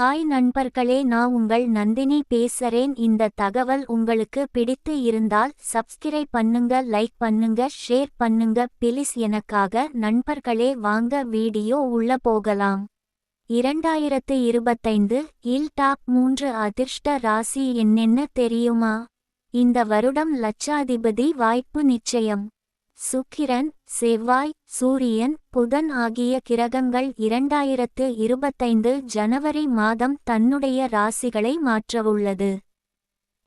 Hi நண்பர்களே நான் உங்கள் நந்தினி பேசுறேன். இந்த தகவல் உங்களுக்கு பிடித்து இருந்தால் சப்ஸ்கிரைப் பண்ணுங்க லைக் பண்ணுங்க ஷேர் பண்ணுங்க. பிலிஸ் எனக்காக நண்பர்களே வாங்க வீடியோ உள்ள போகலாம். இரண்டாயிரத்து இருபத்தைந்து இல் டாப் மூன்று அதிர்ஷ்ட ராசி என்னென்ன தெரியுமா? இந்த வருடம் லட்சாதிபதி வாய்ப்பு நிச்சயம். சுக்கிரன் செவ்வாய் சூரியன் புதன் ஆகிய கிரகங்கள் இரண்டாயிரத்து இருபத்தைந்து ஜனவரி மாதம் தன்னுடைய ராசிகளை மாற்றவுள்ளது.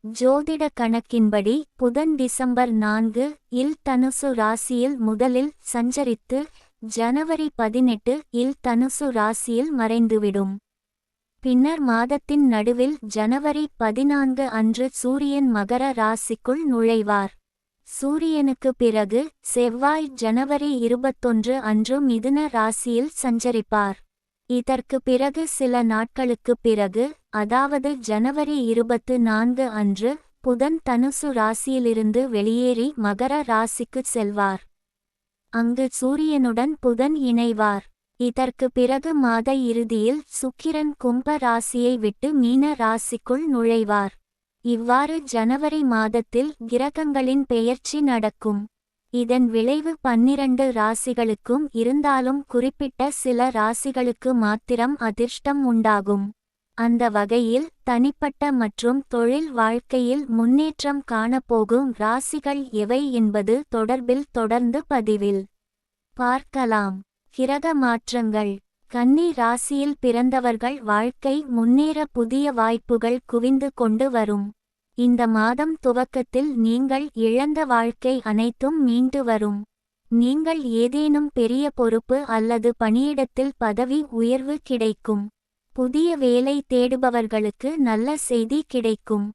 ஜோதிட கணக்கின்படி புதன் டிசம்பர் நான்கு இல் தனுசு ராசியில் முதலில் சஞ்சரித்து ஜனவரி பதினெட்டு இல் தனுசு ராசியில் மறைந்துவிடும். பின்னர் மாதத்தின் நடுவில் ஜனவரி பதினான்கு அன்று சூரியன் மகர ராசிக்குள் நுழைவார். சூரியனுக்கு பிறகு செவ்வாய் ஜனவரி இருபத்தொன்று அன்று மிதுன ராசியில் சஞ்சரிப்பார். இதற்கு பிறகு சில நாட்களுக்குப் பிறகு அதாவது ஜனவரி இருபத்து நான்கு அன்று புதன் தனுசு ராசியிலிருந்து வெளியேறி மகர ராசிக்கு செல்வார். அங்கு சூரியனுடன் புதன் இணைவார். இதற்கு பிறகு மாத இறுதியில் சுக்கிரன் கும்ப ராசியை விட்டு மீன ராசிக்குள் நுழைவார். இவ்வாறு ஜனவரி மாதத்தில் கிரகங்களின் பெயர்ச்சி நடக்கும். இதன் விளைவு பன்னிரண்டு ராசிகளுக்கும் இருந்தாலும் குறிப்பிட்ட சில ராசிகளுக்கு மாத்திரம் அதிர்ஷ்டம் உண்டாகும். அந்த வகையில் தனிப்பட்ட மற்றும் தொழில் வாழ்க்கையில் முன்னேற்றம் காணப்போகும் ராசிகள் எவை என்பது தொடர்பில் தொடர்ந்து பதிவில். பார்க்கலாம். கிரக மாற்றங்கள். கன்னி ராசியில் பிறந்தவர்கள் வாழ்க்கை முன்னேற புதிய வாய்ப்புகள் குவிந்து கொண்டு வரும். இந்த மாதம் துவக்கத்தில் நீங்கள் இழந்த வாழ்க்கை அனைத்தும் மீண்டு வரும். நீங்கள் ஏதேனும் பெரிய பொறுப்பு அல்லது பணியிடத்தில் பதவி உயர்வு கிடைக்கும். புதிய வேலை தேடுபவர்களுக்கு நல்ல செய்தி கிடைக்கும்.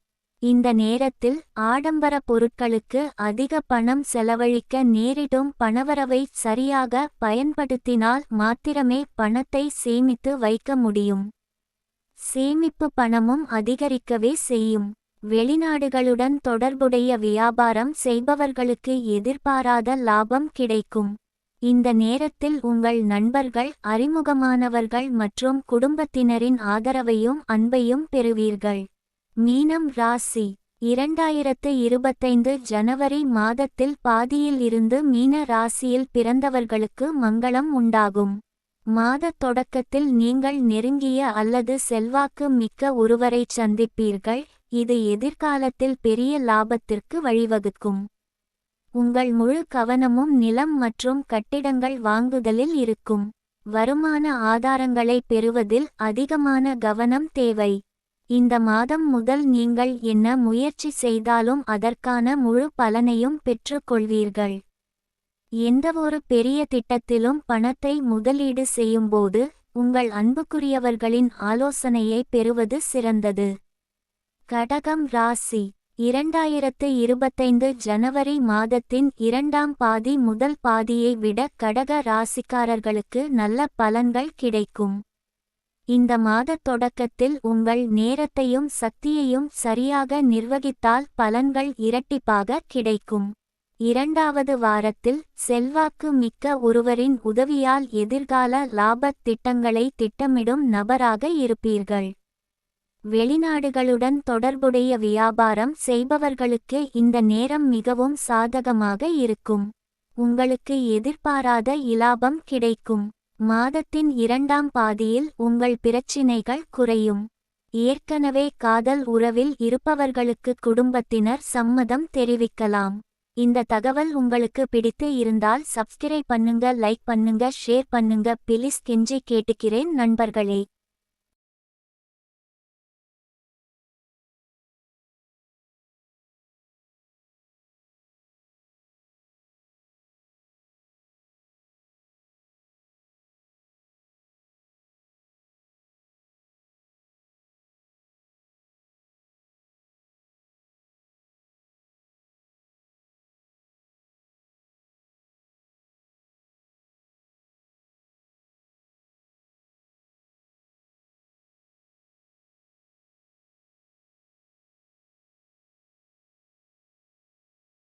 இந்த நேரத்தில் ஆடம்பர பொருட்களுக்கு அதிக பணம் செலவழிக்க நேரிடும் பணவரவை சரியாக பயன்படுத்தினால் மாத்திரமே பணத்தை சேமித்து வைக்க முடியும். சேமிப்பு பணமும் அதிகரிக்கவே செய்யும். வெளிநாடுகளுடன் தொடர்புடைய வியாபாரம் செய்பவர்களுக்கு எதிர்பாராத லாபம் கிடைக்கும். இந்த நேரத்தில் உங்கள் நண்பர்கள் அறிமுகமானவர்கள் மற்றும் குடும்பத்தினரின் ஆதரவையும் அன்பையும் பெறுவீர்கள். மீனம் ராசி. இரண்டாயிரத்து இருபத்தைந்து ஜனவரி மாதத்தில் பாதியில் இருந்து மீன ராசியில் பிறந்தவர்களுக்கு மங்களம் உண்டாகும். மாத தொடக்கத்தில் நீங்கள் நெருங்கிய அல்லது செல்வாக்கு மிக்க ஒருவரை சந்திப்பீர்கள். இது எதிர்காலத்தில் பெரிய லாபத்திற்கு வழிவகுக்கும். உங்கள் முழு கவனமும் நிலம் மற்றும் கட்டிடங்கள் வாங்குதலில் இருக்கும். வருமான ஆதாரங்களை பெறுவதில் அதிகமான கவனம் தேவை. இந்த மாதம் முதல் நீங்கள் என்ன முயற்சி செய்தாலும் அதற்கான முழு பலனையும் பெற்றுக்கொள்வீர்கள். எந்தவொரு பெரிய திட்டத்திலும் பணத்தை முதலீடு செய்யும்போது உங்கள் அன்புக்குரியவர்களின் ஆலோசனையை பெறுவது சிறந்தது. கடகம் ராசி. இரண்டாயிரத்து இருபத்தைந்து ஜனவரி மாதத்தின் இரண்டாம் பாதி முதல் பாதியை விட கடக ராசிக்காரர்களுக்கு நல்ல பலன்கள் கிடைக்கும். இந்த மாத தொடக்கத்தில் உங்கள் நேரத்தையும் சக்தியையும் சரியாக நிர்வகித்தால் பலன்கள் இரட்டிப்பாக கிடைக்கும். இரண்டாவது வாரத்தில் செல்வாக்கு மிக்க ஒருவரின் உதவியால் எதிர்கால லாபத் திட்டங்களை திட்டமிடும் நபராக இருப்பீர்கள். வெளிநாடுகளுடன் தொடர்புடைய வியாபாரம் செய்பவர்களுக்கு இந்த நேரம் மிகவும் சாதகமாக இருக்கும். உங்களுக்கு எதிர்பாராத இலாபம் கிடைக்கும். மாதத்தின் இரண்டாம் பாதியில் உங்கள் பிரச்சினைகள் குறையும். ஏற்கனவே காதல் உறவில் இருப்பவர்களுக்கு குடும்பத்தினர் சம்மதம் தெரிவிக்கலாம். இந்த தகவல் உங்களுக்கு பிடித்து இருந்தால் சப்ஸ்கிரைப் பண்ணுங்க லைக் பண்ணுங்க ஷேர் பண்ணுங்க பிலிஸ் கெஞ்சி கேட்டுக்கிறேன் நண்பர்களே.